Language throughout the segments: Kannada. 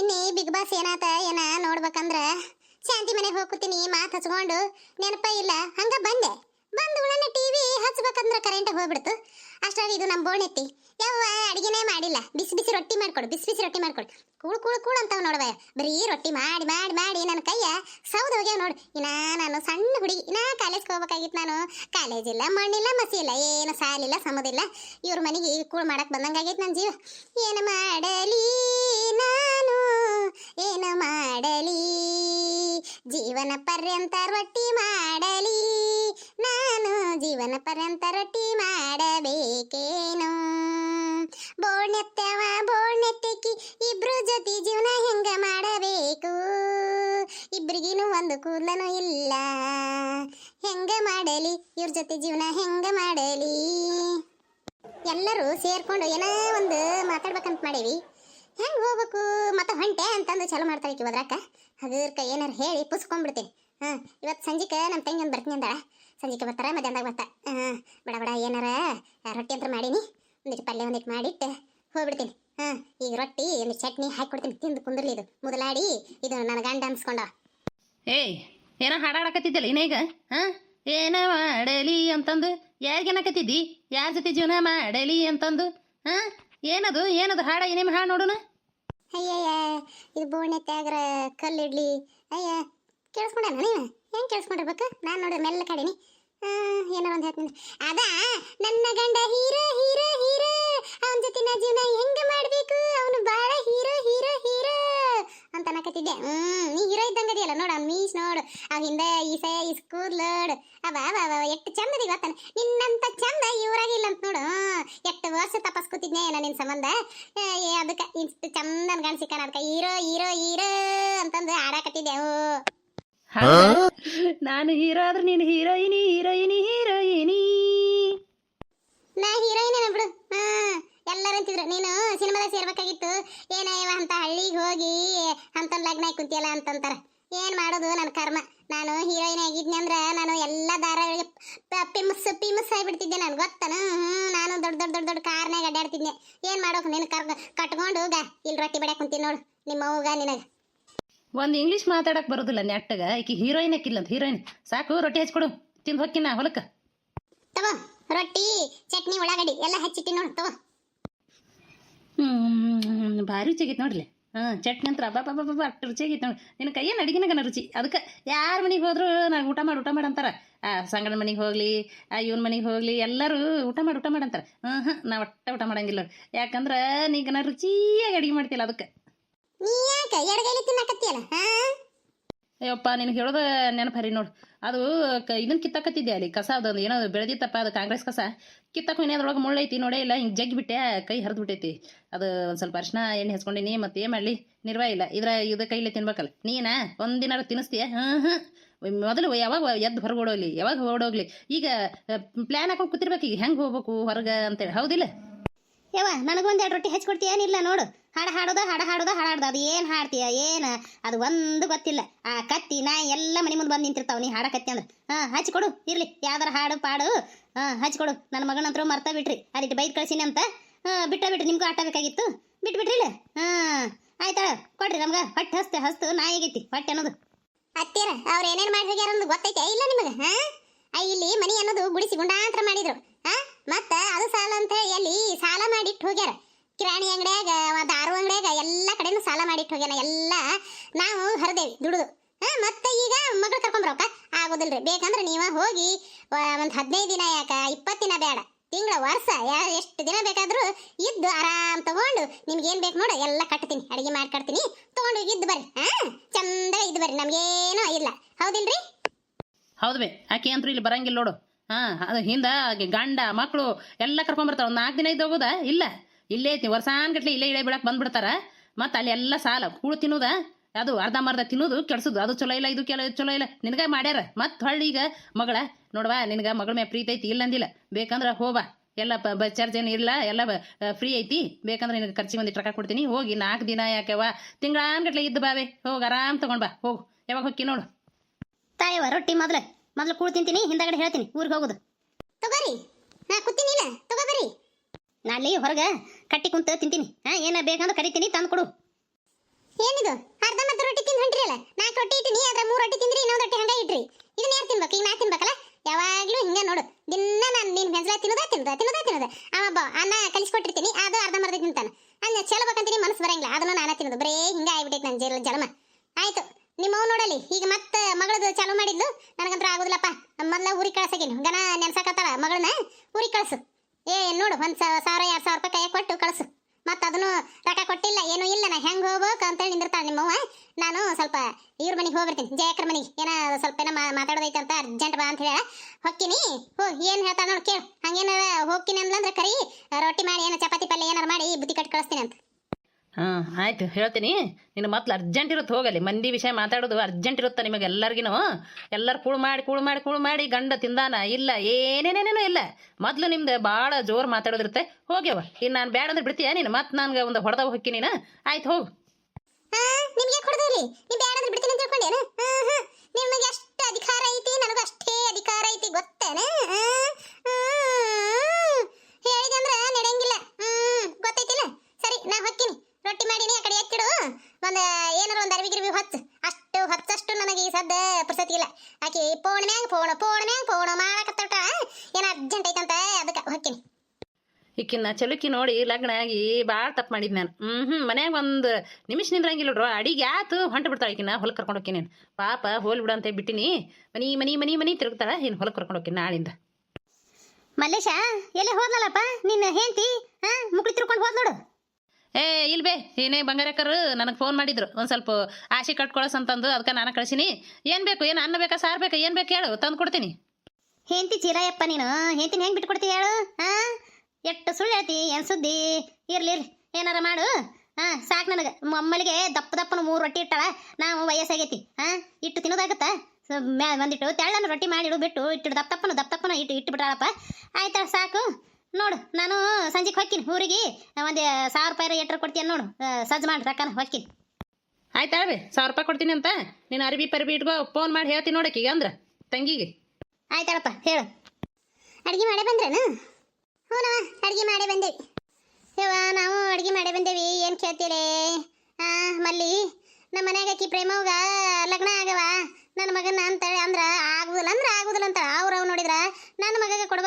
ನಿನ್ನೆ ಬಿಗ್ ಬಾಸ್ ಏನಾತ ಏನ ನೋಡ್ಬೇಕಂದ್ರ? ಶಾಂತಿ ಮನೆಗೆ ಹೋಗ್ತೀನಿ ಮಾತು ಹಚ್ಕೊಂಡು ನೆನಪ ಇಲ್ಲ, ಹಂಗ ಬಂದೆ. ಬಂದ ಟಿವಿ ಹಚ್ಬೇಕಂದ್ರ ಕರೆಂಟ್ ಹೋಗ್ಬಿಡ್ತು. ಅಷ್ಟಾಗಿ ಇದು ನಮ್ಮ ಬೋಣೆತ್ತಿ. ಯವ್ವ, ಅಡಿಗೆನೇ ಮಾಡಿಲ್ಲ. ಬಿಸಿ ಬಿಸಿ ರೊಟ್ಟಿ ಮಾಡ್ಕೊಡು, ಬಿಸಿ ಬಿಸಿ ರೊಟ್ಟಿ ಮಾಡ್ಕೊಡು. ಕೂಳು ಕೂಳು ಕೂಳು ಅಂತವ್ ನೋಡವ ಬರೀ ರೊಟ್ಟಿ ಮಾಡಿ ಮಾಡಿ ಮಾಡಿ ನನ್ನ ಕೈಯ ಸೌದು ಹೋಗ್ಯಾವ ನೋಡು. ಇನ್ನ ನಾನು ಸಣ್ಣ ಹುಡುಗಿ, ಇನ್ನ ಕಾಲೇಜ್ಗೆ ಹೋಗ್ಬೇಕಾಗಿತ್ತು ನಾನು. ಕಾಲೇಜ್ ಇಲ್ಲ, ಮಣ್ಣಿಲ್ಲ, ಮಸಿ ಇಲ್ಲ, ಏನು ಸಾಲಿಲ್ಲ ಸಮುದಿಲ್ಲ ಇವ್ರ ಮನೆಗೆ ಕೂಳು ಮಾಡಕ್ಕೆ ಬಂದಂಗಾಗೈತೆ ನನ್ನ ಜೀವ. ಏನು ಮಾಡಲಿ ನಾನು, ಏನು ಮಾಡಲಿ? ಜೀವನ ಪರ್ಯಂತ ರೊಟ್ಟಿ ಮಾಡಲಿ ನಾನು, ಜೀವನ ಪರ್ಯಂತ ರೊಟ್ಟಿ ಮಾಡಬೇಕೇನು ಬೋರ್ನೆತ್ತವ ಬೋರ್ನೆತ್ತಕ್ಕಿ ಇಬ್ರು ಜೊತೆ ಜೀವನ ಹೆಂಗ ಮಾಡಬೇಕು? ಇಬ್ರಿಗಿನೂ ಒಂದು ಕೂದಲನು ಇಲ್ಲ. ಹೆಂಗ ಮಾಡಲಿ? ಇವ್ರ ಜೊತೆ ಜೀವನ ಹೆಂಗ ಮಾಡಲಿ? ಎಲ್ಲರೂ ಸೇರ್ಕೊಂಡು ಏನೋ ಒಂದು ಮಾತಾಡ್ಬೇಕಂತ ಮಾಡೀವಿ. ಹೆಂಗ್ ಹೋಗ್ಬೇಕು? ಮತ್ತೆ ಹೊಂಟೆ ಅಂತಂದು ಚಾಲು ಮಾಡ್ತಾಳೆ ಈಕಿ ಹೋದ್ರಾಕ ಹಗರ್ಕ ಏನಾರು ಹೇಳಿ ಪುಸ್ಕೊಂಡ್ಬಿಡ್ತೀನಿ. ಹಾಂ ಇವತ್ತು ಸಂಜಿಕೆ ನಮ್ಮ ತಂಗಿ ಒಂದು ಬರ್ತೀನಿ ಅಂದಾಳ. ಸಂಜಿಕೆ ಬರ್ತಾರ ಮಧ್ಯಾಹ್ನದಾಗ ಬರ್ತಾ ಹಾಂ ಬಡ ಬಡ ಏನಾರ ರೊಟ್ಟಿ ಅಂತ ಮಾಡೀನಿ. ಒಂದಿಟ್ಟು ಪಲ್ಯ ಒಂದಿಟ್ಟು ಮಾಡಿಟ್ಟು ಹೋಗ್ಬಿಡ್ತೀನಿ. ಹಾಂ ಈಗ ರೊಟ್ಟಿ ಒಂದು ಚಟ್ನಿ ಹಾಕ್ಕೊಡ್ತೀನಿ ತಿಂದು ಕುಂದಿರ್ಲಿ ಇದು. ಮೊದಲಾಡಿ ಇದು ನನ್ನ ಗಂಡ ಅನ್ಸ್ಕೊಂಡ ಏಯ್ ಏನೋ ಹಾಡಾಡಕತ್ತಿದ್ದಲ್ಲ ಇನ್ನೀಗ ಹಾಂ? ಏನ ಮಾಡಲಿ ಅಂತಂದು? ಯಾರಿಗೇನಕತ್ತಿದ್ದಿ ಯಾರ ಜೊತೆ ಜೀವನ ಮಾಡಲಿ ಅಂತಂದು? ಹಾಂ? ಏನದು ಏನದು ಹಾಡ ಏನೇನು ಹಾಡು ನೋಡೋಣ ಅಯ್ಯಯ್ಯ ಇದು ಬೋಣೆ ತ್ಯಾಗ್ರ ಕಲ್ಲು ಇಡ್ಲಿ ಅಯ್ಯ ಕೇಳಿಸ್ಕೊಂಡ ನೀನು? ಹೆಂಗೆ ಕೇಳಿಸ್ಕೊಂಡಿರ್ಬೇಕು ನಾನು ನೋಡಿ, ಮೆಲ್ಲ ಕಡಿನಿ. ಏನೋ ಒಂದು ಹೇಳ್ತೀನಿ. ಅದ ನನ್ನ ಗಂಡ ಹೀರೋ ಹೀರೋ ಹೀರೋ, ಅವನ ಜೊತೆ ನಾ ಜೀವನ ಹೆಂಗೆ ಮಾಡಬೇಕು? ಅವನು ಭಾಳ ಹೀರೋ ಹೀರೋ ಹೀರೋ ಅಂತ ಅನ್ನಕತ್ತಿದ್ದೆ. ಹ್ಮ್, ನೀ ಹೀರೋ ಇದ್ದಂಗೆ ಅದೆಯಲ್ಲ, ನೋಡು ಅವ್ನ ಮೀಸ್ ನೋಡು. ಅವ್ ಹಿಂದೆ ಈಸ ಸ್ಕೂಲ್ ಲೋಡ್. ಅವ ಅವ ಅವ, ಎಷ್ಟು ಚಂದ ಗೊತ್ತಾನ? ನಿನ್ನಂತ ಚಂದ ಇವ್ರಾಗ ಇಲ್ಲ ಅಂತ ನೋಡು. ಎಷ್ಟು ವರ್ಷ ತಪಸ್ ಕೂತಿದ್ನೆ ನಾನು ನಿನ್ನ ಸಂಬಂಧ ಅದಕ್ಕೆ ಇಷ್ಟು ಚಂದನ ಗಂಡ ಸಿಕ್ಕಾನ ಅದಕ್ಕೆ ಹೀರೋ ಹೀರೋ ಹೀರೋ ಅಂತಂದು ಆಡಾಕತ್ತಿದ್ದೆ ಓ? ನಾನು ಹೀರೋ ಆದ್ರೆ ನೀನು ಹೀರೋಯಿನಿ ಹೀರೋಯಿನಿ ಹೀರೋಯಿನಿ. ನಾ ಹೀರೋಯಿನ್ ಬಿಡು. ಹಾ ಎಲ್ಲರೂ ಅಂತಿದ್ರು. ನೀನು ಸಿನಿಮಾದಾಗ ಸೇರ್ಬೇಕಾಗಿತ್ತು. ಏನ ಇವ ಅಂತ ಹಳ್ಳಿಗೆ ಹೋಗಿ ಅಂತ ಲಗ್ನ ಕುಂತಿಯಲ್ಲ ಅಂತಂತಾರೆ. ಏನ್ ಮಾಡೋದು ನನ್ನ ಕರ್ಮ? ನಾನು ಹೀರೋಯಿನ್ ಆಗಿದ್ನಿ ಅಂದ್ರೆ ನಾನು ಎಲ್ಲ ದಾರಗಳಿಗೆ ಪಿಮಸ್ ಪಿಮಸ್ ಆಗಿಬಿಡ್ತಿದ್ದೆ ನಾನು ಗೊತ್ತನ? ನಾನು ದೊಡ್ಡ ದೊಡ್ಡ ದೊಡ್ಡ ದೊಡ್ಡ ಕಾರ್ನಾಗ ಅಡ್ಡಾಡ್ತಿದ್ದೆ ಏನ್ ಮಾಡೋಕು ನಿನ್ನ ಕರ್ ಕಟ್ಕೊಂಡು ಗ ಇಲ್ಲಿ ರೊಟ್ಟಿ ಬಡ್ಯಾಕ ಕುಂತೀನಿ ನೋಡು. ನಿಮ್ಮ ಅವ್ಗ ನಿನಗ. ಒಂದು ಇಂಗ್ಲೀಷ್ ಮಾತಾಡಕ್ ಬರೋದಿಲ್ಲ ನೆಟ್ಟಗ. ಈಕಿ ಹೀರೋಯಿನ್ ಹಾಕಿಲ್ಲ ಅಂತ ಹೀರೋಯಿನ್ ಸಾಕು ರೊಟ್ಟಿ ಹಚ್ಕೊಡು. ತಿಂದು ಹೊಕ್ಕಿನ ಹೊಲಕ್ಕೆ. ತಗೋ ರೊಟ್ಟಿ ಚಟ್ನಿ ಉಳ್ಳಾಗಡ್ಡಿ ಎಲ್ಲ ಹಚ್ಚಿಟ್ಟಿ ನೋಡು ತಗೋ. ಹ್ಮ್ ಭಾರಿ ರುಚಿಯಾಗೈತೆ ನೋಡ್ರಿ. ಹಾಂ ಚಟ್ನಿ ಅಂತ ಬಾಬಾ ಬಾಬಾ ಅಷ್ಟು ರುಚಿಯಾಗೈತೆ ನೋಡಿ ನಿನ್ನ ಕೈಯೇನು ಅಡಿಗೆನಾಗನ ರುಚಿ. ಅದಕ್ಕೆ ಯಾರ ಮನೆಗೆ ಹೋದ್ರು ನಾ ಊಟ ಮಾಡಿ ಊಟ ಮಾಡಿ ಅಂತಾರೆ. ಆ ಸಂಗಡ ಮನೆಗೆ ಹೋಗಲಿ ಆ ಇವನ ಮನೆಗೆ ಹೋಗಲಿ ಎಲ್ಲರೂ ಊಟ ಮಾಡಿ ಊಟ ಮಾಡಂತಾರ ಅಂತಾರೆ. ಹಾಂ ಹಾಂ ನಾವು ಒಟ್ಟ ಊಟ ಮಾಡಂಗಿಲ್ಲ ಯಾಕಂದ್ರ ಯಾಕಂದ್ರೆ ನೀಗ ನಾ ರುಚಿಯಾಗಿ ಅಡಿಗೆ ಮಾಡ್ತಿಲ್ಲ ಅದಕ್ಕೆ. ನೀ ಯಾಕೆ ಎಡಗೈಲಿ ತಿನ್ನಕತ್ತಿಯಲ್ಲ? ಹಾ? ಅಯ್ಯಪ್ಪ ನಿನಗೆ ಹೇಳೋದ ನೆನಪು ಹರಿ ನೋಡು. ಅದು ಕ ಇದನ್ನ ಕಿತ್ತಕತ್ತಿದ್ದೆ ಅಲ್ಲಿ? ಕಸ ಅದೊಂದು ಏನೋ ಬೆಳೆದಿತ್ತಪ್ಪ ಅದು ಕಾಂಗ್ರೆಸ್ ಕಸ. ಕಿತ್ತಕ್ಕೂ ಅದ್ರೊಳಗೆ ಮುಳ್ಳೈತಿ ನೋಡೇ ಇಲ್ಲ ಹಿಂಗೆ ಜಗ್ಗಿ ಬಿಟ್ಟೆ ಕೈ ಹರಿದು ಬಿಟ್ಟೈತಿ. ಅದು ಒಂದು ಸ್ವಲ್ಪ ಅರ್ಶಿನ ಎಣ್ಣೆ ಹಚ್ಕೊಂಡಿನಿ ಮತ್ತೆ ಏನ್ ಮಾಡಲಿ? ನಿರ್ವ ಇಲ್ಲ. ಇದ್ರ ಇದು ಕೈಲೇ ತಿನ್ಬೇಕಲ್ಲ. ನೀನಾ? ಒಂದಿನಾರು ತಿನ್ನಿಸ್ತೀಯ? ಹಾಂ ಹಾಂ. ಮೊದಲು ಯಾವಾಗ ಎದ್ದು ಹೊರಗೆ ಓಡೋಗ್ಲಿ ಯಾವಾಗ ಓಡೋಗ್ಲಿ ಈಗ ಪ್ಲ್ಯಾನ್ ಹಾಕೊಂಡು ಕೂತಿರ್ಬೇಕು ಈಗ. ಹೆಂಗೆ ಹೋಗ್ಬೇಕು ಹೊರಗೆ ಅಂತೇಳಿ. ಹೌದಿಲ್ಲ? ಯವ್ವ ನನಗೊಂದು ಎರಡು ರೊಟ್ಟಿ ಹಚ್ಕೊಡ್ತೀಯ ಏನಿಲ್ಲ ನೋಡು. ಹಾಡ ಹಾಡೋದ ಹಾಡ ಹಾಡೋದು ಹಾಡಾಡ್ದು. ಅದು ಏನು ಹಾಡ್ತೀಯ, ಏನು? ಅದು ಒಂದು ಗೊತ್ತಿಲ್ಲ. ಆ ಕತ್ತಿ ನಾ ಎಲ್ಲ ಮನೆ ಮುಂದೆ ಬಂದು ನಿಂತಿರ್ತಾವ. ನೀ ಹಾಡಕತ್ತಿ ಅಂದ್ರೆ. ಹಾಂ ಹಚ್ಕೊಡು ಇರ್ಲಿ. ಯಾವ್ದಾರ ಹಾಡು ಪಾಡು. ಹಾಂ ಹಚ್ಕೊಡು ನನ್ನ ಮಗನಂತರೂ ಮರ್ತ ಬಿಟ್ರಿ. ಅದಿಟ್ಟು ಬೈದ್ ಕಳ್ಸೀನಿ ಅಂತ. ಹಾಂ, ಬಿಟ್ಟ ಬಿಟ್ರಿ. ನಿಮ್ಗೂ ಆಟ ಬೇಕಾಗಿತ್ತು. ಬಿಟ್ಬಿಟ್ರಿಲ್ಲ ಹಾಂ ಆಯ್ತಾಳ ಕೊಡ್ರಿ ನಮ್ಗೆ. ಹೊಟ್ಟೆ ಹಸ್ತೆ, ಹಸ್ತು ನಾ ಆಗೈತಿ ಹೊಟ್ಟೆ ಅನ್ನೋದು. ಅತ್ತೀರ ಅವ್ರು ಏನೇನು ಮಾಡಿ ಹೋಗ್ಯಾರ ಗೊತ್ತೈತೆ? ಇಲ್ಲ ನಿಮಗೆ, ಹಾಂ? ಇಲ್ಲಿ ಮನಿ ಅನ್ನೋದು ಗುಡಿಸಿ ಗುಂಡಾಂತರ ಮಾಡಿದ್ರು. ಹಾ, ಮತ್ತೆ ಅದು ಸಾಲ ಅಂತ ಹೇಳಿ ಸಾಲ ಮಾಡಿಟ್ಟು ಹೋಗ್ಯಾರ. ಕಿರಾಣಿ ಅಂಗಡಿಯಾಗ ದಾರು ಅಂಗಡಿಯಾಗ ಎಲ್ಲ ಕಡೆನೂ ಸಾಲ ಮಾಡಿಟ್ಟು ಹೋಗ್ಯಾನ. ಎಲ್ಲ ನಾವು ಹರಿದೇವಿ ದುಡಿದು. ಹಾ, ಮತ್ತೆ ಈಗ ಮಗಳು ಕರ್ಕೊಂಬರೋಕ ಆಗೋದಿಲ್ರಿ. ಬೇಕಂದ್ರೆ ನೀವ ಹೋಗಿ ಒಂದು ಹದಿನೈದು ದಿನ ಯಾಕ, ಇಪ್ಪತ್ತು ದಿನ ಬೇಡ. ತಿಂಗಳ, ವರ್ಷ ಎಷ್ಟು ದಿನ ಬೇಕಾದ್ರೂ ಇದ್ದು ಆರಾಮ್ ತಗೊಂಡು ನಿಮ್ಗೆ ಏನ್ ಬೇಕು ನೋಡು, ಎಲ್ಲ ಕಟ್ತೀನಿ. ಅಡಿಗೆ ಮಾಡಿ ತಗೊಂಡು ಇದ್ದು ಬರ್ರಿ. ಹಾ, ಚಂದ ಇದ್ದು ಬರ್ರಿ. ನಮ್ಗೇನೂ ಇಲ್ಲ. ಹೌದಿಲ್ರಿ? ಹೌದು ಬೇ. ಆಕೆ ಅಂತೂ ಇಲ್ಲಿ ಬರಂಗಿಲ್ಲ ನೋಡು. ಹಾ, ಅದು ಹಿಂದೆ ಗಂಡ ಮಕ್ಕಳು ಎಲ್ಲ ಕರ್ಕೊಂಬರ್ತಾರ ಒಂದು ನಾಲ್ಕು ದಿನ ಇದ್ದು ಹೋಗೋದಾ? ಇಲ್ಲ. ಇಲ್ಲೇ ಐತಿ ವರ್ಷಾನ್ಗಟ್ಲೆ ಇಲ್ಲೇ ಇಳೆ ಬಿಡಕ್ಕೆ ಬಂದ್ಬಿಡ್ತಾರ, ಮತ್ತು ಅಲ್ಲಿ ಎಲ್ಲ ಸಾಲ ಕೂಳು ತಿನ್ನೋದ, ಅದು ಅರ್ಧಂಬರ್ಧ ತಿನ್ನೋದು ಕೆಡ್ಸೋದು, ಅದು ಚಲೋ ಇಲ್ಲ, ಇದು ಕೆಲ, ಚಲೋ ಇಲ್ಲ, ನಿನಗೆ ಮಾಡ್ಯಾರ, ಮತ್ತು ಹೊಳ್ಳಿ ಈಗ ಮಗಳ, ನೋಡ್ವಾ, ನಿನಗೆ ಮಗಳ ಮೇಲೆ ಪ್ರೀತಿ ಐತಿ ಇಲ್ಲ ಅಂದಿಲ್ಲ ಬೇಕಂದ್ರೆ ಹೋಬಾ ಎಲ್ಲ ಬ ಚಾರ್ಜ್ ಏನು ಇಲ್ಲ ಎಲ್ಲ ಫ್ರೀ ಐತಿ, ಬೇಕಂದ್ರೆ ನಿನಗೆ ಖರ್ಚಿಗೆ ಒಂದು ರೊಕ್ಕ ಕೊಡ್ತೀನಿ, ಹೋಗಿ ನಾಲ್ಕು ದಿನ ಯಾಕೆವ ತಿಂಗಳಾನ್ಗಟ್ಲೆ ಇದ್ದು ಬಾವೆ, ಹೋಗಿ ಆರಾಮ್ ತಗೊಂಡ್ ಬಾ, ಹೋಗು, ಯಾವಾಗ ಹೋಗಿ ನೋಡು. ತಾಯವ ರೊಟ್ಟಿ ಮೊದಲು ಮೊದಲು ಕೂಳ್ ತಿಂತೀನಿ, ಹಿಂದಗಡೆ ಹೇಳ್ತೀನಿ, ಊರಿಗೆ ಹೋಗುದು. ತಗೋರಿ ನಾ ಕೂತೀನಿ ಇಲ್ಲ ತಗೋ ಬರ್ರಿ ನಾಳೆ ಹೊರಗೆ ಕಟ್ಟಿ ಕುಂತ ತಿಂತೀನಿ. ಹಾ, ಏನ ಬೇಕಂದ್ರೆ ಕರಿತೀನಿ, ತಂದು ಕೊಡು. ಏನಿದು? ಅರ್ಧ ಮಾತ್ರ ರೊಟ್ಟಿ ತಿಂದು ಹೊಂಟ್ರಿಲ್ಲ ನಾಲ್ಕು ರೊಟ್ಟಿ ಇಟ್ಟಿನಿ ಅದ್ರ ಮೂರು ರೊಟ್ಟಿ ತಿಂದ್ರಿ, ಇನ್ನೊಂದು ರೊಟ್ಟಿ ಹಂಗ ಇಟ್ರಿ. ಇದನ್ನ ಯಾರು ತಿನ್ಬೇಕು? ಈಗ ನಾ ತಿನ್ಬೇಕಲ್ಲ? ಯಾವಾಗ್ಲೂ ಹಿಂಗೆ ನೋಡು. ದಿನ ನಾನು ನಿನ್ ಮೆಂಜಲ ತಿನ್ನೋದ ತಿನ್ನೋದ ತಿನ್ನೋದ ತಿನ್ನೋದ. ಅವ ಬಾ, ಅನ್ನ ಕಲಿಸ್ಕೊಟ್ಟಿರ್ತೀನಿ, ಅದು ಅರ್ಧ ಮರ್ಧ ತಿಂತಾನೆ ಅನ್ನ ಚೆಲ್ಲಬೇಕಂತೀನಿ ಮನಸ್ಸು ಬರಂಗಿಲ್ಲ. ಅದನ್ನು ನಾನು ತಿನ್ನೋದು. ಬರೇ ಹಿಂಗೆ ಆಗ್ಬಿಟ್ಟೈತೆ ನನ್ನ ಜೀವನ ಜನ್ಮ. ಆಯ್ತು ನಿಮ್ಮವ್ ನೋಡಲಿ. ಈಗ ಮತ್ತೆ ಮಗಳದು ಚಾಲು ಮಾಡಿದ್ಲು. ನನಗಂತ್ರ ಆಗೋದಿಲ್ಲಪ್ಪ. ಮೊದ್ಲ ಊರಿಗೆ ಕಳ್ಸಕಿನಿ ಗನ ನೆನ್ಸಕತ್ತಾಳ ಮಗಳನ್ನ? ಊರಿಗೆ ಕಳ್ಸು. ಏ, ನೋಡು, ಒಂದ್ ಸಾವಿರ, ಎರಡು ಸಾವಿರ ರೂಪಾಯಿ ಕೈ ಕೊಟ್ಟು ಕಳ್ಸು. ಮತ್ತ ಅದನ್ನು ರೊಕ್ಕ ಕೊಟ್ಟಿಲ್ಲ, ಏನೂ ಇಲ್ಲ, ನಾ ಹೆಂಗ್ ಹೋಗ್ಬೇಕು ಅಂತೇಳಿ ನಿಂದಿರ್ತಾಳೆ ನಿಮ್ಮವ್ವ. ನಾನು ಸ್ವಲ್ಪ ಇವ್ರ ಮನೆಗೆ ಹೋಗಿರ್ತೀನಿ ಜಯಕರ್ ಮನೆಗೆ. ಏನ ಸ್ವಲ್ಪ ಏನ ಮಾತಾಡೋದೈತೆ ಅಂತ ಅರ್ಜೆಂಟ್ ಬಾ ಅಂತ ಹೇಳ. ಹೊಕ್ಕಿನಿ ಹೋ, ಏನು ಹೇಳ್ತಾಳೆ ನೋಡು ಕೇಳು. ಹಂಗೇನಾರ ಹೋಗ್ತೀನಿ ಅಂದ್ಲಂದ್ರೆ ಕರಿ, ರೊಟ್ಟಿ ಮಾಡಿ, ಏನೋ ಚಪಾತಿ ಪಲ್ಯ ಏನಾರ ಮಾಡಿ, ಬುತ್ತಿ ಕಟ್ಟಿ ಕಳಿಸ್ತೀನಿ ಅಂತ. ಹಾಂ, ಆಯ್ತು. ಹೇಳ್ತೀನಿ. ನಿನ್ನ ಮೊದ್ಲು ಅರ್ಜೆಂಟ್ ಇರುತ್ತೆ ಹೋಗಲಿ ಮಂದಿ ವಿಷಯ ಮಾತಾಡೋದು ಅರ್ಜೆಂಟ್ ಇರುತ್ತೆ ನಿಮಗೆ ಎಲ್ಲರಿಗೂ ಎಲ್ಲರೂ ಕೂಳು ಮಾಡಿ ಕೂಳು ಮಾಡಿ ಕೂಳು ಮಾಡಿ ಗಂಡ ತಿಂದಾನ? ಇಲ್ಲ, ಏನೇನೇನೇನೋ ಇಲ್ಲ. ಮೊದಲು ನಿಮ್ದು ಭಾಳ ಜೋರು ಮಾತಾಡೋದಿರುತ್ತೆ. ಹೋಗ್ಯವ ಇನ್ನು ನಾನು ಬೇಡ ಅಂದ್ರೆ ಬಿಡ್ತೀಯ ನೀನು? ಮತ್ತೆ ನನಗೆ ಒಂದು ಹೊಡೆದ ಹೊಕ್ಕಿ ನೀನು? ಆಯ್ತು, ಹೋಗು. ನಿಮ್ಗೆ ಹೊಡೆದ್ರಿ ನೀವು ಬೇಡಂದ್ರೆ ಬಿಡ್ತೀನಿ ಅಂತ ತಿಳ್ಕೊಂಡೇನು ನಿಮಗೆ ಅಷ್ಟು ಅಧಿಕಾರ ಐತಿ? ನನಗೆ ಅಷ್ಟೇ ಅಧಿಕಾರ ಐತಿ ಗೊತ್ತೇನ ಹೇಳಿದೆ ಅಂದ್ರೆ ನಡೆಯಂಗಿಲ್ಲ. ಹ್ಮ್, ಗೊತ್ತೈತಿಲ್ಲ? ಸರಿ, ನಾ ಹೊಕ್ಕಿನಿ. ರೊಟ್ಟಿ ಮಾಡೀನಿ ಆ ಕಡೆ ಎತ್ತಿಡು ಒಂದು ಏನಾರ ಒಂದು ಅರ್ವಿ ಗಿರ್ವಿ ಹೊತ್ತು ಅಷ್ಟು ಹೊತ್ತಷ್ಟು ನನಗೆ ಈ ಸದ್ದ ಪುರ್ಸತಿ ಇಲ್ಲ. ಆಕಿ ಫೋನ್ ಮ್ಯಾಗ ಫೋನ್ ಫೋನ್ ಮ್ಯಾಗ ಫೋನ್ ಮಾಡಕತ್ತಟ ಏನು ಅರ್ಜೆಂಟ್ ಐತಂತ ಅದಕ್ಕೆ ಹೊಕ್ಕಿನಿ. ಈಕಿನ್ನ ಚಲುಕಿ ನೋಡಿ ಲಗ್ನ ಆಗಿ ಭಾಳ ತಪ್ಪು ಮಾಡಿದ್ ನಾನು. ಹ್ಞೂ ಹ್ಞೂ ಮನ್ಯಾಗ ಒಂದು ನಿಮಿಷ ನಿಂದ್ರಂಗಿಲ್ಲ ನೋಡ್ರು. ಅಡಿಗೆ ಆತು ಹೊಂಟು ಬಿಡ್ತಾಳೆ ಈಕಿನ ಹೊಲಕ್ಕೆ ಕರ್ಕೊಂಡು ಹೋಗ್ತೀನಿ ನಾನು. ಪಾಪ ಹೋಲ್ ಬಿಡು ಅಂತ ಬಿಟ್ಟಿನಿ. ಮನಿ ಮನಿ ಮನಿ ಮನಿ ತಿರುಗ್ತಾಳೆ. ಇನ್ನು ಹೊಲಕ್ಕೆ ಕರ್ಕೊಂಡು ಹೋಗ್ತೀನಿ ನಾಳಿಂದ. ಮಲ್ಲೇಶ ಎಲ್ಲಿ ಹೋದ್ನಲ್ಲಪ್ಪ ನಿನ್ನ ಹೆಂಡತಿ ಹಾಂ ಮುಕ್ಳಿ ತಿರ್ಕೊಂಡು ಹೋದ್ ನೋಡು. ಏ ಇಲ್ಬೇ ಏನೇ ಬಂಗಾರಕ್ಕರು ನನಗೆ ಫೋನ್ ಮಾಡಿದ್ರು. ಒಂದು ಸ್ವಲ್ಪ ಆಶೆ ಕಟ್ಕೊಳಸ್ ಅಂತಂದು ಅದಕ್ಕೆ ನಾನು ಕಳಿಸಿನಿ. ಏನು ಬೇಕು, ಏನು ಅನ್ನ ಬೇಕಾ, ಸಾರು ಬೇಕಾ, ಏನು ಬೇಕು ಹೇಳು, ತಂದು ಕೊಡ್ತೀನಿ. ಹೆಂತಿ ಚೀರಯಪ್ಪ ನೀನು ಹೆಂತಿನ ಹೆಂಗ್ ಬಿಟ್ಕೊಡ್ತೀಯ ಹೇಳು ಹಾಂ ಎಷ್ಟು ಸುಳ್ಳು ಹೇಳ್ತಿ, ಏನು ಸುದ್ದಿ? ಇರ್ಲಿ ಇರ್ಲಿ, ಏನಾರ ಮಾಡು ಹಾ ಸಾಕು ನನಗೆ. ಅಮ್ಮಲಿಗೆ ದಪ್ಪ ದಪ್ಪನ ಮೂರು ರೊಟ್ಟಿ ಇಟ್ಟಾಳ ನಾವು ವಯಸ್ಸಾಗೈತಿ ಹಾ ಇಟ್ಟು ತಿನ್ನೋದಾಗತ್ತ? ಒಂದಿಟ್ಟು ತೆಳ್ಳನ ರೊಟ್ಟಿ ಮಾಡಿಡು, ಬಿಟ್ಟು ಇಟ್ಟು ದಪ್ಪ ದಪ್ಪನ ದಪ್ಪ ದಪ್ಪನ ಇಟ್ಟು ಇಟ್ಟು ಬಿಟ್ಟಾಳಪ್ಪ. ಆಯ್ತಾ ಸಾಕು. ನೋಡು ನಾನು ಸಂಜೆಗೆ ಹೊಕ್ಕಿನಿ ಊರಿಗೆ. ಒಂದು ಸಾವಿರ ರೂಪಾಯಿ ಎಟ್ರ ಕೊಡ್ತೀನಿ ನೋಡು. ಸಜ್ಜ ಮಾಡಿ ರೊಕ್ಕನ ಹೊಕ್ಕಿನಿ. ಆಯ್ತಾ ಹೇಳ್ರಿ ಸಾವಿರ ರೂಪಾಯಿ ಕೊಡ್ತೀನಿ ಅಂತ. ನೀನು ಅರ್ಬಿ ಪರ್ಬಿ ಇಟ್ಕೋ ಫೋನ್ ಮಾಡಿ ಹೇಳ್ತೀನಿ ನೋಡಕ್ಕೀಗ ಅಂದ್ರೆ ತಂಗಿಗೆ. ಆಯ್ತಾಳಪ್ಪ ಹೇಳು. ಅಡುಗೆ ಮಾಡೇ ಬಂದ್ರೇನು? ಹ್ಞೂ ಅಡುಗೆ ಮಾಡೇ ಬಂದೇವಿ. ಯವ್ವ ನಾವು ಅಡುಗೆ ಮಾಡೇ ಬಂದೇವಿ ಏನು ಕೇಳ್ತೀರಿ? ಹಾಂ ಮಲ್ಲಿ ನಮ್ಮ ಮನೆಯಾಗಿ ಆಕಿ ಪ್ರೇಮವ್ಗ ಲಗ್ನ ಆಗವ. ನನ್ನ ಮಗನ ಅಂತೇಳಿ ಅಂದ್ರೆ ಆಗುದಿಲ್ಲ ಅಂದ್ರೆ ಆಗುದಿಲ್ಲ ಅಂತ ಅವ್ರು ಅವ್ ನೋಡಿದ್ರ ನನ್ನ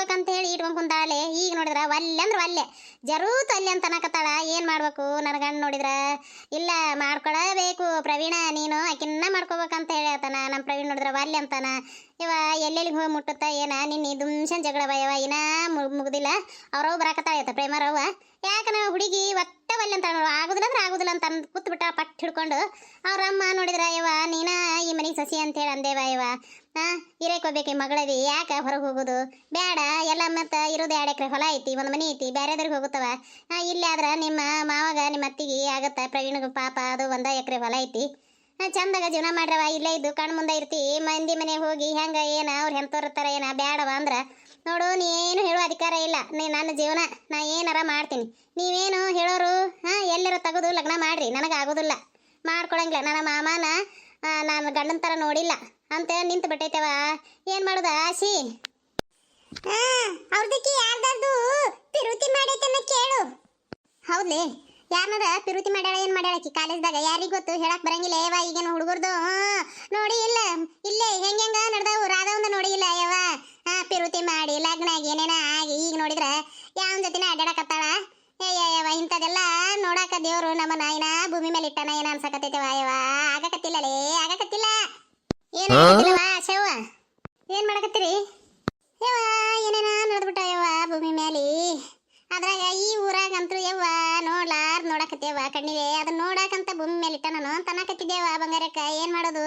ಮಗಗೆ ಕೊಡ್ಬೇಕಂತ ಹೇಳಿ ಇಟ್ಕೊಂಡ್ ಕುಂತಾಳೆ ಈಗ ನೋಡಿದ್ರ ಒಲ್ಲೆ ಅಂದ್ರೆ ಒಲ್ಲೆ ಜರೂತ್ ಅಲ್ಲೆ ಅಂತ ಅನ್ನಕತ್ತಾಳ. ಏನು ಮಾಡ್ಬೇಕು? ನನ್ನ ಗಂಡ ನೋಡಿದ್ರ, ಇಲ್ಲ ಮಾಡ್ಕೊಳಬೇಕು ಪ್ರವೀಣ ನೀನು, ಆಕಿನ್ನ ಮಾಡ್ಕೋಬೇಕಂತ ಹೇಳ್ತಾನ ನಮ್ಮ ಪ್ರವೀಣ್ ನೋಡಿದ್ರ ಒಲ್ಲೆ ಅಂತಾನ. ಇವ ಎಲ್ಲೆಲ್ಲಿಗೆ ಹೋಗಿ ಮುಟ್ಟುತ್ತಾ ಏನ? ನಿನ್ನ ದುಮ್ಸನ್ ಜಗಳ ಬಯವ ಇನ್ನ ಮುಗುದಿಲ್ಲ ಅವ್ರವ್ ಬರಾಕತ್ತಾಳ ಪ್ರೇಮರವ್ವ. ಯಾಕನ ಹುಡುಗಿ ಒಟ್ಟ ಒಲ್ಲೆ ಅಂತ ಆಗುದಿಲ್ಲ ಅಂದ್ರೆ ಆಗುದಿಲ್ಲ ಅಂತ ಅಂದ್ ಕೂತ್ಬಿಟ್ಟ ಪಟ್ ಹಿಡ್ಕೊಂಡು, ಅವ್ರ ಅಮ್ಮ ನೋಡಿದ್ರ ಇವ ನೀನ ಈ ಮನೆಗೆ ಸಸಿ ಅಂತ ಹೇಳಿ ಅಂದೇವ ಇವ ಹಾ ಈ ಮಗಳದಿ. ಯಾಕ ಹೊರಗೆ ಹೋಗೋದು? ಬೇಡ, ಎಲ್ಲ ಮತ್ತೆ ಇರೋದು ಎರಡು ಎಕರೆ ಹೊಲ ಐತಿ, ಒಂದು ಮನೆ ಐತಿ ಬೇರೆದ್ರಿಗೆ ಹೋಗುತ್ತವ? ಇಲ್ಲಿ ಆದ್ರ ನಿಮ್ಮ ಮಾವಾಗ ನಿಮ್ಮ ಅತ್ತಿಗೆ ಆಗತ್ತ, ಪ್ರವೀಣಗ ಪಾಪ ಅದು ಒಂದ ಎಕರೆ ಹೊಲ ಐತಿ. ಚಂದಾಗ ಜೀವನ ಮಾಡ್ರವ, ಇಲ್ಲೇ ಇದ್ದು ಕಣ್ಮುಂದ ಇರ್ತಿ. ಮಂದಿ ಮನೆಗೆ ಹೋಗಿ ಹೆಂಗ ಏನ, ಅವ್ರು ಇರ್ತಾರ ಏನ ಬೇಡವ ಅಂದ್ರ ನೋಡು ನೀ ಏನು ಹೇಳೋ ಅಧಿಕಾರ ಇಲ್ಲ. ನೀ ನನ್ನ ಜೀವನ ನಾ ಏನಾರ ಮಾಡ್ತೀನಿ. ನೀವೇನು ಹೇಳೋರು ಹಾ ಎಲ್ಲರ ತೆಗೆದು ಲಗ್ನ ಮಾಡ್ರಿ ನನಗೆ ಆಗೋದಿಲ್ಲ ಮಾಡ್ಕೊಳಂಗಿಲ್ಲ. ನನ್ನ ಮಾಮನ ನಾನು ಗಂಡನ ಥರ ನೋಡಿಲ್ಲ. ಅಂತ ನಿಂತು ಬಿಟ್ಟೈತವ. ಏನು ಮಾಡೋದು ಆಶಿ? ಅವ್ರದಕ್ಕೆ ಯಾರ್ದಾರ್ದು? ತಿರುತಿ ಮಾಡೈತನ್ನ ಕೇಳು. ಹೌದ್ಲಿ? ಯಾರನ್ನಾರ ಪಿರುತಿ ಮಾಡ್ಯಾಳ ಏನ್ ಮಾಡ್ಯಾಳ ಆಕಿ ಕಾಲೇಜ್ದಾಗ? ಯಾರಿಗ್ ಗೊತ್ತು? ಹೇಳಕ್ ಬರಂಗಿಲ್ಲ. ಯವ್ವ ಈಗೇನು ಹುಡುಗರ್ದು? ನೋಡಿ ಇಲ್ಲ. ಇಲ್ಲೇ ಹೆಂಗ ಹೆಂಗ ನಡ್ದಾವು? ರಾಧವಂದ ನೋಡಿ ಇಲ್ಲ ಯವ್ವ. ಹಾ ಪಿರುತಿ ಮಾಡಿ ಲಗ್ನ ಆಗಿ ಏನೇನ ಆಗಿ ಈಗ ನೋಡಿದ್ರ ಯಾವ ಜೊತೆನ ಅಡ್ಡಾಡಕತ್ತಾಳ ಏ ಯವ್ವ ಇಂಥದೆಲ್ಲ ನೋಡಾಕ ದೇವ್ರು ನಮ್ಮ ನಾಯಿನ ಭೂಮಿ ಮೇಲೆ ಇಟ್ಟಾನ ಏನ ಅನ್ಸಕತ್ತೈತವ ಯವ್ವ ಆಗಕತ್ತಿಲ್ಲಲೇ ಆಗಕತ್ತಿಲ್ಲ ಏನು ಶವ ಏನ್ ಮಾಡಕತ್ತೀರಿ? ಯವ ಏನೇನ ನಡೆದ್ಬಿಟ್ಟ ಯವ ಭೂಮಿ ಮೇಲೆ? ಅದ್ರಾಗ ಈ ಊರಾಗಂತೂ ಯವ್ವ ನೋಡ್ಲಾರ್ ನೋಡಕತ್ತೇವ ಕಣ್ಣಿಗೆ. ಅದನ್ನ ನೋಡಕಂತ ಭೂಮಿ ಮೇಲೆ ಇಟ್ಟ ನಾನು ಬಂಗಾರಕ್ಕ. ಏನ್ ಮಾಡೋದು?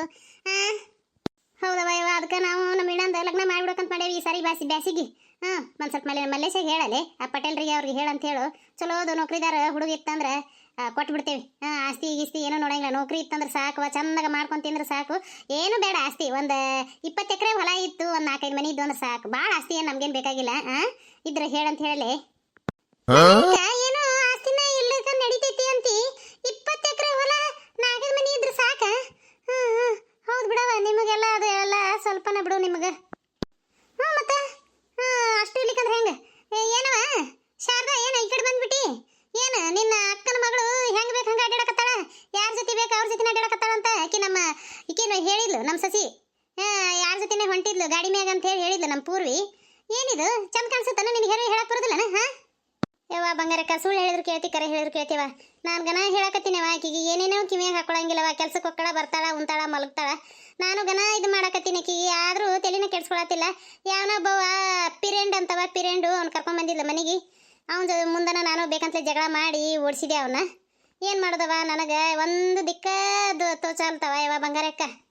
ಹೌದವ ಯವ್ವ ಅದಕ್ಕೆ ನಾವು ನಮ್ಮ ಇಣ್ಣಂದ ಲಗ್ನ ಮಾಡ್ಬಿಡಕಂತ ಮಾಡೇವಿ ಈ ಸಾರಿ ಬಾಸಿ ಬ್ಯಾಸಿಗೆ. ಹಾಂ ಒಂದು ಸ್ವಲ್ಪ ಮಲೆ ಮಲ್ಲೇಶಾಗ ಹೇಳಲೆ. ಆ ಪಟೇಲ್ರಿಗೆ ಅವ್ರಿಗೆ ಹೇಳಂತ ಹೇಳು. ಚಲೋದು ನೌಕರಿದಾರ, ಹುಡುಗ ಇತ್ತಂದ್ರೆ ಕೊಟ್ಬಿಡ್ತೇವೆ. ಹಾ, ಆಸ್ತಿ ಗೀಸ್ತಿ ಏನೂ ನೋಡಂಗಿಲ್ಲ. ನೌಕರಿ ಇತ್ತಂದ್ರೆ ಸಾಕು ಚಂದಾಗ ಮಾಡ್ಕೊಂತಿಂದ್ರೆ ಸಾಕು. ಏನು ಬೇಡ ಆಸ್ತಿ. ಒಂದು ಇಪ್ಪತ್ತು ಎಕರೆ ಹೊಲ ಇತ್ತು, ಒಂದು ನಾಲ್ಕೈದು ಮನೆ ಇದ್ದು ಅಂದ್ರೆ ಸಾಕು. ಭಾಳ ಆಸ್ತಿ ಏನು ನಮ್ಗೇನು ಬೇಕಾಗಿಲ್ಲ ಹಾಂ ಇದ್ರೆ ಹೇಳಂತ ಹೇಳಲೆ. ಏನೋ ಆಸ್ತಿನ ಇಲ್ಲಕ ನಡಿತೈತಿ ಅಂತಿ. ಇಪ್ಪತ್ತು ಎಕರೆ ಹೊಲ ನಾಗರ ಮನೆ ಇದ್ರೆ ಸಾಕ? ಹೌದು ಬಿಡವ ನಿಮಗೆಲ್ಲ ಅದು ಎಲ್ಲ ಸ್ವಲ್ಪನ ಬಿಡು ನಿಮಗೆ. ಹ್ಞೂ ಮತ್ತೆ? ಅಷ್ಟು ಇರ್ಲಿಕ್ಕಂದ್ರೆ ಹೆಂಗೆ? ಏನವ? ಶಾರದಾ, ಏನು ಈ ಕಡೆ ಬಂದ್ಬಿಟ್ಟಿ? ಏನು, ನಿನ್ನ ಅಕ್ಕನ ಮಗಳು ಹೆಂಗ್ ಬೇಕು ಹಂಗೆ ಅಡ್ಡಾಡಕತ್ತಾಳ ಯಾರ ಜೊತೆ ಬೇಕು ಅವ್ರ ಜೊತೆ ಅಡ್ಯಾಡಕತ್ತಾಳಂತ ಆಕಿ ನಮ್ಮ, ಈಕೇನು ಹೇಳಿದ್ಲು, ನಮ್ಮ ಸಸಿ. ಯಾರ ಜೊತೆನೆ ಹೊಂಟಿದ್ಲು, ಗಾಡಿ ಮ್ಯಾಗ ಅಂತ ಹೇಳಿ ಹೇಳಿದ್ಲು ನಮ್ಮ ಪೂರ್ವಿ. ಏನಿದು? ಚಂದ ಕಾಣಿಸುತ್ತಾನ ನಿನಗೆ ಹೇಳಿ ಹೇಳಕ್ ಹಾ ಸುಳ್ಳು ಹೇಳಿದ್ರು ಕೇಳ್ತಿ, ಕರೆ ಹೇಳಿದ್ರು ಕೇಳ್ತೀವ. ನಾನು ಗನ ಹೇಳಕತ್ತೀನವ, ಆಕಿಗೆ ಏನೇನೋ ಕಿವಿಯಾಗ ಹಾಕೊಳಂಗಿಲ್ಲವ ಕೆಲ್ಸಕ್ಕೆ ಹೋಗ್ತಾಳ ಬರ್ತಾಳ, ಉಂತಾಳ, ಮಲಗ್ತಾಳ. ನಾನು ಗನ ಇದು ಮಾಡಕತ್ತೀನಿ ಆಕಿಗೆ, ಆದರೂ ತಲೆನ ಕೆಡ್ಸ್ಕೊಳತ್ತಿಲ್ಲ. ಯಾವನೊಬ್ಬವ ಪಿರೆಂಡ್ ಅಂತವ, ಪಿರೆಂಡು ಅವ್ನು ಕರ್ಕೊಂಡ್ ಬಂದಿಲ್ಲ ಮನೆಗೆ. ಅವನ ಮುಂದನ ನಾನು ಬೇಕಂತಲೇ ಜಗಳ ಮಾಡಿ ಓಡಿಸಿದೆ ಅವನ. ಏನು ಮಾಡೋದವ, ನನಗೆ ಒಂದು ದಿಕ್ಕ ತೋಚಾಲ್ತವ ಯಾವ ಬಂಗಾರಕ್ಕ.